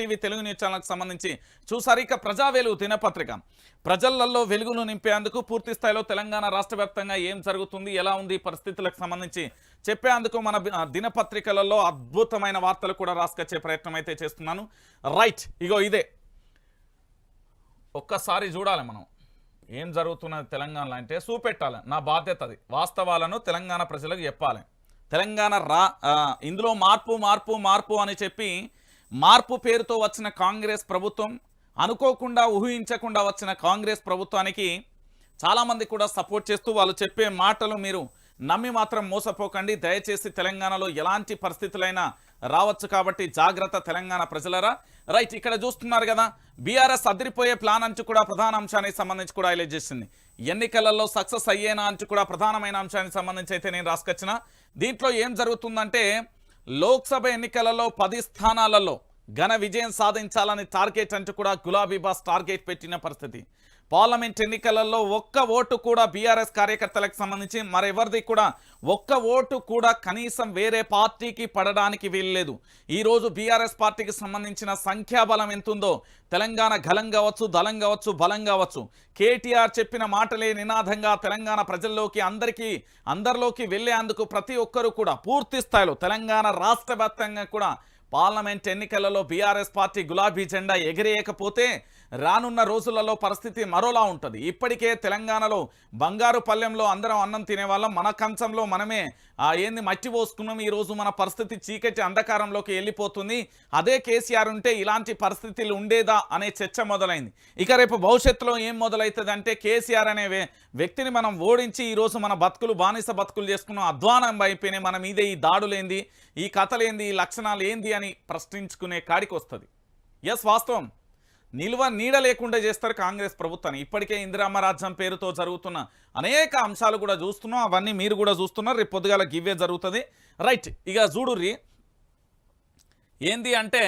TV Telugu news ఛానల్కి సంబంధించి చూసారు. ఇక ప్రజా వెలుగు దినపత్రిక. ప్రజలలో వెలుగును నింపేందుకు పూర్తి స్థాయిలో తెలంగాణ రాష్ట్ర వ్యాప్తంగా ఏం జరుగుతుంది ఎలా ఉంది ఈ పరిస్థితులకు సంబంధించి చెప్పేందుకు మన దినపత్రికలలో అద్భుతమైన వార్తలు కూడా రాసుకొచ్చే ప్రయత్నం అయితే చేస్తున్నాను. రైట్ ఇగో ఇదే. ఒక్కసారి చూడాలి మనం. ఏం జరుగుతున్నది తెలంగాణలో అంటే చూపెట్టాలి. నా బాధ్యత అది. వాస్తవాలను తెలంగాణ ప్రజలకు చెప్పాలి. తెలంగాణ రా ఇందులో మార్పు మార్పు మార్పు అని చెప్పి మార్పు పేరుతో వచ్చిన కాంగ్రెస్ ప్రభుత్వం అనుకోకుండా ఊహించకుండా వచ్చిన కాంగ్రెస్ ప్రభుత్వానికి చాలామంది కూడా సపోర్ట్ చేస్తూ వాళ్ళు చెప్పే మాటలు మీరు నమ్మి మాత్రం మోసపోకండి. దయచేసి తెలంగాణలో ఎలాంటి పరిస్థితులైనా రావచ్చు కాబట్టి జాగ్రత్త తెలంగాణ ప్రజలరా. రైట్ ఇక్కడ చూస్తున్నారు కదా బీఆర్ఎస్ అదిరిపోయే ప్లాన్ అంచు కూడా ప్రధాన అంశానికి సంబంధించి కూడా హైలైట్ చేసింది. ఎన్నికలలో సక్సెస్ అయ్యేనా అంచు కూడా ప్రధానమైన అంశానికి సంబంధించి అయితే నేను రాసుకొచ్చిన. దీంట్లో ఏం జరుగుతుందంటే లోక్సభ ఎన్నికలలో పది స్థానాలలో ఘన విజయం సాధించాలని టార్గెట్ అంటూ కూడా గులాబీ బాస్ టార్గెట్ పెట్టిన పరిస్థితి. పార్లమెంట్ ఎన్నికలలో ఒక్క ఓటు కూడా బీఆర్ఎస్ కార్యకర్తలకు సంబంధించి మరెవరిది కూడా ఒక్క ఓటు కూడా కనీసం వేరే పార్టీకి పడడానికి వీల్లేదు. ఈరోజు బీఆర్ఎస్ పార్టీకి సంబంధించిన సంఖ్యాబలం ఎంతుందో తెలంగాణ గలం కావచ్చు దళం కావచ్చు బలం కావచ్చు. కేటీఆర్ చెప్పిన మాటలే నినాదంగా తెలంగాణ ప్రజల్లోకి అందరికీ అందరిలోకి వెళ్ళేందుకు ప్రతి ఒక్కరూ కూడా పూర్తి స్థాయిలో తెలంగాణ రాష్ట్ర వ్యాప్తంగా కూడా పార్లమెంట్ ఎన్నికలలో బీఆర్ఎస్ పార్టీ గులాబీ జెండా ఎగిరేయకపోతే రానున్న రోజులలో పరిస్థితి మరోలా ఉంటుంది. ఇప్పటికే తెలంగాణలో బంగారు పల్లెంలో అందరం అన్నం తినేవాళ్ళం. మన కంచంలో మనమే ఏంది మట్టి పోసుకున్నాం ఈరోజు మన పరిస్థితి చీకటి అంధకారంలోకి వెళ్ళిపోతుంది. అదే కేసీఆర్ ఉంటే ఇలాంటి పరిస్థితులు ఉండేదా అనే చర్చ మొదలైంది. ఇక రేపు భవిష్యత్తులో ఏం మొదలవుతుంది అంటే కేసీఆర్ అనే వ్యక్తిని మనం ఓడించి ఈరోజు మన బతుకులు బానిస బతుకులు చేసుకున్నాం అధ్వానం అయిపోయినాయి. మన మీదే ఈ దాడులేంది ఈ కథలేంది ఈ లక్షణాలు ఏంది అని ప్రశ్నించుకునే కాడికి వస్తుంది ఎస్ వాస్తవం. నిల్వ నీడ లేకుండా చేస్తారు కాంగ్రెస్ ప్రభుత్వాన్ని. ఇప్పటికే ఇందిరామరాజ్యం పేరుతో జరుగుతున్న అనేక అంశాలు కూడా చూస్తున్నాం. అవన్నీ మీరు కూడా చూస్తున్నారు. రేపు పొద్దుగాల గివ్వే జరుగుతుంది. రైట్ ఇక చూడుర్రి ఏంది అంటే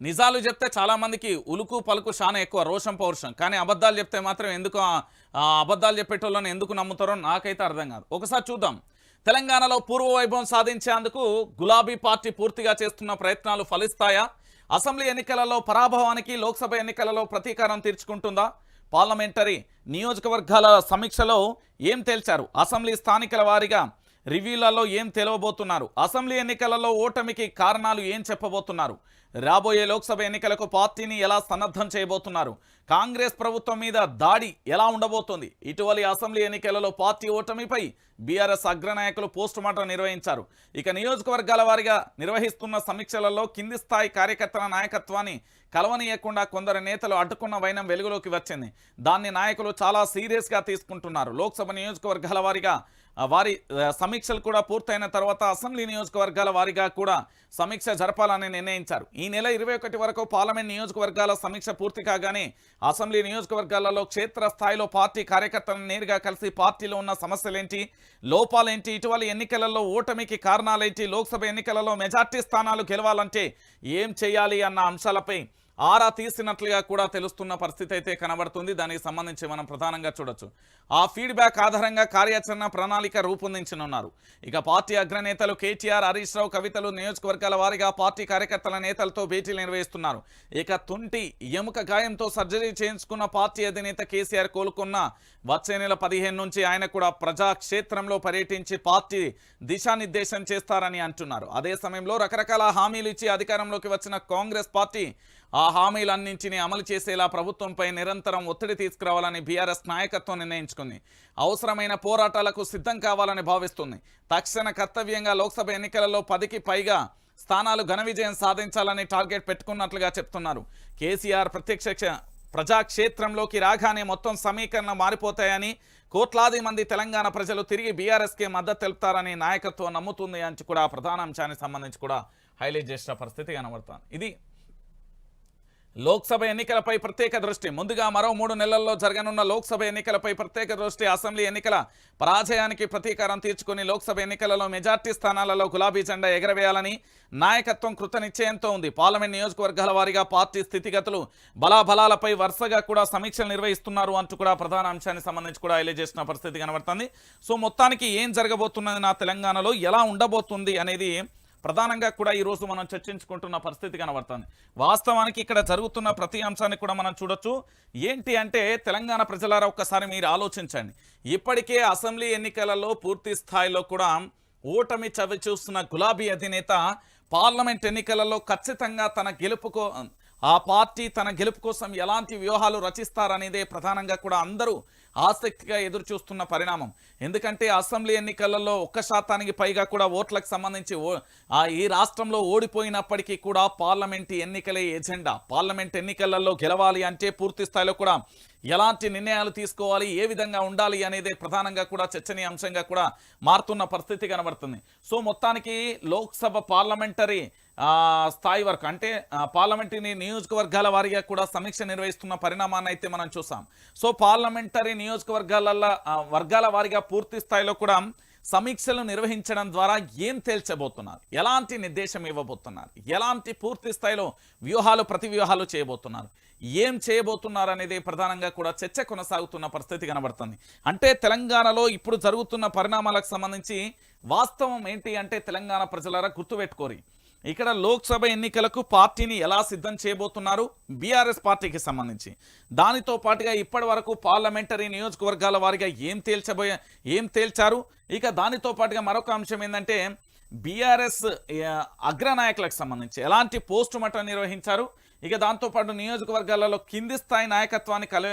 నిజాలు చెప్తే చాలామందికి ఉలుకు పలుకు చాలా ఎక్కువ రోషం పౌరుషం. కానీ అబద్ధాలు చెప్తే మాత్రం ఎందుకు అబద్ధాలు చెప్పేటోళ్ళని ఎందుకు నమ్ముతారో నాకైతే అర్థం కాదు. ఒకసారి చూద్దాం. తెలంగాణలో పూర్వ వైభవం సాధించేందుకు గులాబీ పార్టీ పూర్తిగా చేస్తున్న ప్రయత్నాలు ఫలిస్తాయా? అసెంబ్లీ ఎన్నికలలో పరాభవానికి లోక్సభ ఎన్నికలలో ప్రతీకారం తీర్చుకుంటుందా? పార్లమెంటరీ నియోజకవర్గాల సమీక్షలో ఏం తేల్చారు? అసెంబ్లీ స్థానికల వారీగా రివ్యూలలో ఏం తెలవబోతున్నారు? అసెంబ్లీ ఎన్నికలలో ఓటమికి కారణాలు ఏం చెప్పబోతున్నారు? రాబోయే లోక్సభ ఎన్నికలకు పార్టీని ఎలా సన్నద్ధం చేయబోతున్నారు? కాంగ్రెస్ ప్రభుత్వం మీద దాడి ఎలా ఉండబోతోంది? ఇటీవలి అసెంబ్లీ ఎన్నికలలో పార్టీ ఓటమిపై బీఆర్ఎస్ అగ్రనాయకులు పోస్టు మార్టం నిర్వహించారు. ఇక నియోజకవర్గాల వారిగా నిర్వహిస్తున్న సమీక్షలలో కింది స్థాయి కార్యకర్తల నాయకత్వాన్ని కలవనీయకుండా కొందరు నేతలు అడ్డుకున్న వైనం వెలుగులోకి వచ్చింది. దాన్ని నాయకులు చాలా సీరియస్గా తీసుకుంటున్నారు. లోక్సభ నియోజకవర్గాల వారిగా వారి సమీక్షలు కూడా పూర్తయిన తర్వాత అసెంబ్లీ నియోజకవర్గాల వారిగా కూడా సమీక్ష జరపాలని నిర్ణయించారు. ఈ నెల ఇరవై ఒకటి వరకు పార్లమెంట్ నియోజకవర్గాల సమీక్ష పూర్తి కాగానే అసెంబ్లీ నియోజకవర్గాలలో క్షేత్ర స్థాయిలో పార్టీ కార్యకర్తలను నేరుగా కలిసి పార్టీలో ఉన్న సమస్యలేంటి లోపాలేంటి ఇటీవలి ఎన్నికలలో ఓటమికి కారణాలేంటి లోక్సభ ఎన్నికలలో మెజార్టీ స్థానాలు గెలవాలంటే ఏం చేయాలి అన్న అంశాలపై ఆరా తీసినట్లుగా కూడా తెలుస్తున్న పరిస్థితి అయితే కనబడుతుంది. దానికి సంబంధించి మనం ప్రధానంగా చూడొచ్చు. ఆ ఫీడ్బ్యాక్ ఆధారంగా కార్యాచరణ ప్రణాళిక రూపొందించనున్నారు. ఇక పార్టీ అగ్రనేతలు కేటీఆర్ హరీష్ రావు కవితలు నియోజకవర్గాల వారీగా పార్టీ కార్యకర్తల నేతలతో భేటీలు నిర్వహిస్తున్నారు. ఇక తుంటి ఎముక గాయంతో సర్జరీ చేయించుకున్న పార్టీ అధినేత కేసీఆర్ కోలుకున్న వచ్చే నెల పదిహేను నుంచి ఆయన కూడా ప్రజాక్షేత్రంలో పర్యటించి పార్టీ దిశానిర్దేశం చేస్తారని అంటున్నారు. అదే సమయంలో రకరకాల హామీలు ఇచ్చి అధికారంలోకి వచ్చిన కాంగ్రెస్ పార్టీ ఆ హామీలన్నింటినీ అమలు చేసేలా ప్రభుత్వంపై నిరంతరం ఒత్తిడి తీసుకురావాలని బీఆర్ఎస్ నాయకత్వం నిర్ణయించారు నిర్ణయించుకుంది అవసరమైన పోరాటాలకు సిద్ధం కావాలని భావిస్తుంది. తక్షణ కర్తవ్యంగా లోక్సభ ఎన్నికలలో పదికి పైగా స్థానాలు ఘన విజయం సాధించాలని టార్గెట్ పెట్టుకున్నట్లుగా చెప్తున్నారు. కేసీఆర్ ప్రత్యక్ష ప్రజాక్షేత్రంలోకి రాగానే మొత్తం సమీకరణ మారిపోతాయని కోట్లాది మంది తెలంగాణ ప్రజలు తిరిగి బీఆర్ఎస్కే మద్దతు తెలుపుతారని నాయకత్వం నమ్ముతుంది అని కూడా ప్రధాన అంశానికి సంబంధించి కూడా హైలైట్ చేసిన పరిస్థితి కనబడుతుంది. ఇది లోక్సభ ఎన్నికలపై ప్రత్యేక దృష్టి. ముందుగా మరో మూడు నెలల్లో జరగనున్న లోక్సభ ఎన్నికలపై ప్రత్యేక దృష్టి. అసెంబ్లీ ఎన్నికల పరాజయానికి ప్రతీకారం తీర్చుకుని లోక్సభ ఎన్నికలలో మెజార్టీ స్థానాలలో గులాబీ జెండా ఎగరవేయాలని నాయకత్వం కృతనిశ్చయంతో ఉంది. పార్లమెంట్ నియోజకవర్గాల వారీగా పార్టీ స్థితిగతులు బలాబలాలపై వరుసగా కూడా సమీక్షలు నిర్వహిస్తున్నారు అంటూ కూడా ప్రధాన అంశానికి సంబంధించి కూడా హైలైట్ చేసిన పరిస్థితి కనబడుతుంది. సో మొత్తానికి ఏం జరగబోతున్నది నా తెలంగాణలో? ఎలా ఉండబోతుంది అనేది ప్రధానంగా కూడా ఈ రోజు మనం చర్చించుకుంటున్న పరిస్థితి కనబడుతుంది. వాస్తవానికి ఇక్కడ జరుగుతున్న ప్రతి అంశాన్ని కూడా మనం చూడొచ్చు. ఏంటి అంటే తెలంగాణ ప్రజలారా ఒక్కసారి మీరు ఆలోచించండి. ఇప్పటికే అసెంబ్లీ ఎన్నికలలో పూర్తి స్థాయిలో కూడా ఓటమి చవి చూస్తున్న గులాబీ అధినేత పార్లమెంట్ ఎన్నికలలో ఖచ్చితంగా తన గెలుపుకో ఆ పార్టీ తన గెలుపు కోసం ఎలాంటి వ్యూహాలు రచిస్తారనేదే ప్రధానంగా కూడా అందరూ ఆసక్తిగా ఎదురు చూస్తున్న పరిణామం. ఎందుకంటే అసెంబ్లీ ఎన్నికలలో ఒక్క శాతానికి పైగా కూడా ఓట్లకు సంబంధించి ఓ ఆ ఈ రాష్ట్రంలో ఓడిపోయినప్పటికీ కూడా పార్లమెంట్ ఎన్నికలే ఎజెండా. పార్లమెంట్ ఎన్నికలలో గెలవాలి అంటే పూర్తి స్థాయిలో కూడా ఎలాంటి నిర్ణయాలు తీసుకోవాలి ఏ విధంగా ఉండాలి అనేది ప్రధానంగా కూడా చర్చనీయాంశంగా కూడా మారుతున్న పరిస్థితి కనబడుతుంది. సో మొత్తానికి లోక్సభ పార్లమెంటరీ స్థాయి వరకు. అంటే పార్లమెంటరీ నియోజకవర్గాల వారీగా కూడా సమీక్ష నిర్వహిస్తున్న పరిణామాన్ని అయితే మనం చూసాం. సో పార్లమెంటరీ నియోజకవర్గాల వర్గాల వారీగా పూర్తి స్థాయిలో కూడా సమీక్షలు నిర్వహించడం ద్వారా ఏం తేల్చబోతున్నారు? ఎలాంటి నిర్దేశం ఇవ్వబోతున్నారు? ఎలాంటి పూర్తి స్థాయిలో వ్యూహాలు ప్రతి వ్యూహాలు చేయబోతున్నారు? ఏం చేయబోతున్నారు అనేది ప్రధానంగా కూడా చర్చ కొనసాగుతున్న పరిస్థితి కనబడుతుంది. అంటే తెలంగాణలో ఇప్పుడు జరుగుతున్న పరిణామాలకు సంబంధించి వాస్తవం ఏంటి అంటే తెలంగాణ ప్రజలారా గుర్తుపెట్టుకోరి. ఇక్కడ లోక్సభ ఎన్నికలకు పార్టీని ఎలా సిద్ధం చేయబోతున్నారు? బీఆర్ఎస్ పార్టీకి సంబంధించి. దానితో పాటుగా ఇప్పటి వరకు పార్లమెంటరీ నియోజకవర్గాల వారిగా ఏం తేల్చబోయే ఏం తేల్చారు? ఇక దానితో పాటుగా మరొక అంశం ఏంటంటే బీఆర్ఎస్ అగ్రనాయకులకు సంబంధించి ఎలాంటి పోస్టు మటం నిర్వహించారు? ఇక దాంతోపాటు నియోజకవర్గాలలో కింది స్థాయి నాయకత్వాన్ని కలవ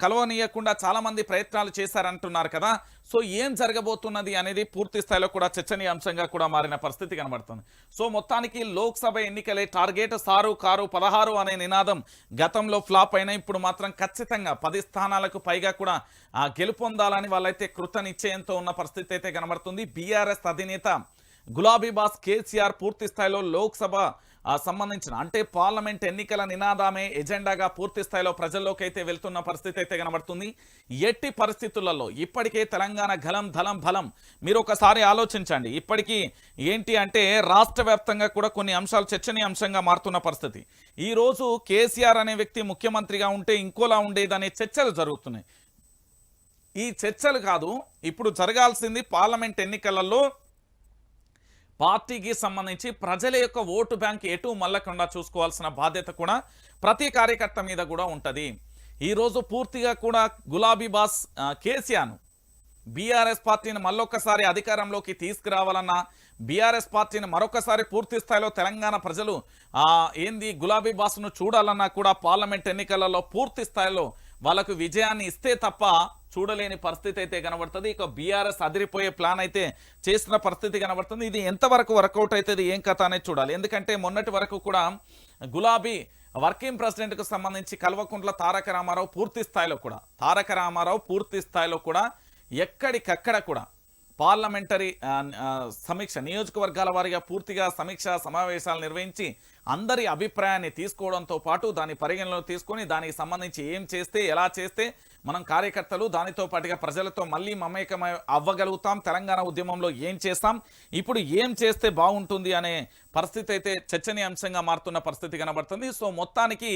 కలవనీయకుండా చాలామంది ప్రయత్నాలు చేశారంటున్నారు కదా. సో ఏం జరగబోతున్నది అనేది పూర్తి స్థాయిలో కూడా చర్చనీయాంశంగా కూడా మారిన పరిస్థితి కనబడుతుంది. సో మొత్తానికి లోక్సభ ఎన్నికలే టార్గెట్ సారు కారు పదహారు అనే నినాదం గతంలో ఫ్లాప్ అయినా ఇప్పుడు మాత్రం ఖచ్చితంగా పది స్థానాలకు పైగా కూడా ఆ, గెలుపొందాలని వాళ్ళైతే కృత నిశ్చయంతో ఉన్న పరిస్థితి అయితే కనబడుతుంది. బీఆర్ఎస్ అధినేత గులాబీ బాస్ కేసీఆర్ పూర్తి స్థాయిలో లోక్సభ సంబంధించిన అంటే పార్లమెంట్ ఎన్నికల నినాదమే ఎజెండాగా పూర్తి స్థాయిలో ప్రజల్లోకి అయితే వెళ్తున్న పరిస్థితి అయితే కనబడుతుంది. ఎట్టి పరిస్థితులలో ఇప్పటికే తెలంగాణ గలం ధలం బలం. మీరు ఒకసారి ఆలోచించండి. ఇప్పటికీ ఏంటి అంటే రాష్ట్ర వ్యాప్తంగా కూడా కొన్ని అంశాలు చర్చనీయాంశంగా మారుతున్న పరిస్థితి. ఈ రోజు కేసీఆర్ అనే వ్యక్తి ముఖ్యమంత్రిగా ఉంటే ఇంకోలా ఉండేదనే చర్చలు జరుగుతున్నాయి. ఈ చర్చలు కాదు ఇప్పుడు జరగాల్సింది పార్లమెంట్ ఎన్నికలలో పార్టీకి సంబంధించి ప్రజల యొక్క ఓటు బ్యాంక్ ఎటు మల్లకుండా చూసుకోవాల్సిన బాధ్యత కూడా ప్రతి కార్యకర్త మీద కూడా ఉంటుంది. ఈరోజు పూర్తిగా కూడా గులాబీ బాస్ కేసీఆర్ను బీఆర్ఎస్ పార్టీని మళ్ళొక్కసారి అధికారంలోకి తీసుకురావాలన్నా బీఆర్ఎస్ పార్టీని మరొకసారి పూర్తి స్థాయిలో తెలంగాణ ప్రజలు ఏంది గులాబీ బాస్ను చూడాలన్నా కూడా పార్లమెంట్ ఎన్నికలలో పూర్తి స్థాయిలో వాళ్ళకు విజయాన్ని ఇస్తే తప్ప చూడలేని పరిస్థితి అయితే కనబడుతుంది. ఇక బీఆర్ఎస్ అదిరిపోయే ప్లాన్ అయితే చేసిన పరిస్థితి కనబడుతుంది. ఇది ఎంతవరకు వర్కౌట్ అవుతుంది? ఏం కథ అనేది చూడాలి. ఎందుకంటే మొన్నటి వరకు కూడా గులాబీ వర్కింగ్ ప్రెసిడెంట్కు సంబంధించి కల్వకుంట్ల తారక రామారావు పూర్తి స్థాయిలో కూడా తారక రామారావు పూర్తి స్థాయిలో కూడా ఎక్కడికక్కడ కూడా పార్లమెంటరీ సమీక్ష నియోజకవర్గాల వారిగా పూర్తిగా సమీక్ష సమావేశాలు నిర్వహించి అందరి అభిప్రాయాన్ని తీసుకోవడంతో పాటు దాని పరిగణలో తీసుకొని దానికి సంబంధించి ఏం చేస్తే ఎలా చేస్తే మనం కార్యకర్తలు దానితో పాటుగా ప్రజలతో మళ్ళీ మమేకమ అవ్వగలుగుతాం తెలంగాణ ఉద్యమంలో ఏం చేస్తాం ఇప్పుడు ఏం చేస్తే బాగుంటుంది అనే పరిస్థితి అయితే చర్చనీయాంశంగా మారుతున్న పరిస్థితి కనబడుతుంది. సో మొత్తానికి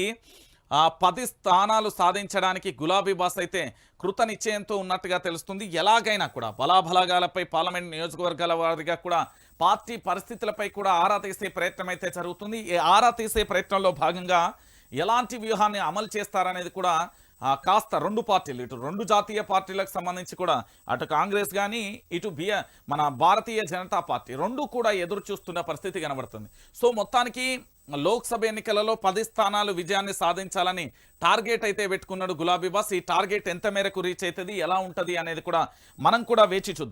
పది స్థానాలు సాధించడానికి గులాబీ బాస్ అయితే కృత నిశ్చయంతో ఉన్నట్టుగా తెలుస్తుంది. ఎలాగైనా కూడా బలాబలగాలపై పార్లమెంట్ నియోజకవర్గాల వారిగా కూడా పార్టీ పరిస్థితులపై కూడా ఆరా తీసే ప్రయత్నం అయితే జరుగుతుంది. ఈ ఆరా తీసే ప్రయత్నంలో భాగంగా ఎలాంటి వ్యూహాన్ని అమలు చేస్తారనేది కూడా కాస్త రెండు పార్టీలు ఇటు రెండు జాతీయ పార్టీలకు సంబంధించి కూడా అటు కాంగ్రెస్ కానీ ఇటు బియ మన భారతీయ జనతా పార్టీ రెండు కూడా ఎదురు చూస్తున్న పరిస్థితి కనబడుతుంది. సో మొత్తానికి లోక్సభ ఎన్నికలలో పది స్థానాలు విజయాన్ని సాధించాలని టార్గెట్ అయితే పెట్టుకున్నాడు గులాబీ బాస్. ఈ టార్గెట్ ఎంత మేరకు రీచ్ అవుతుంది ఎలా ఉంటుంది అనేది కూడా మనం కూడా వేచి చూద్దాం.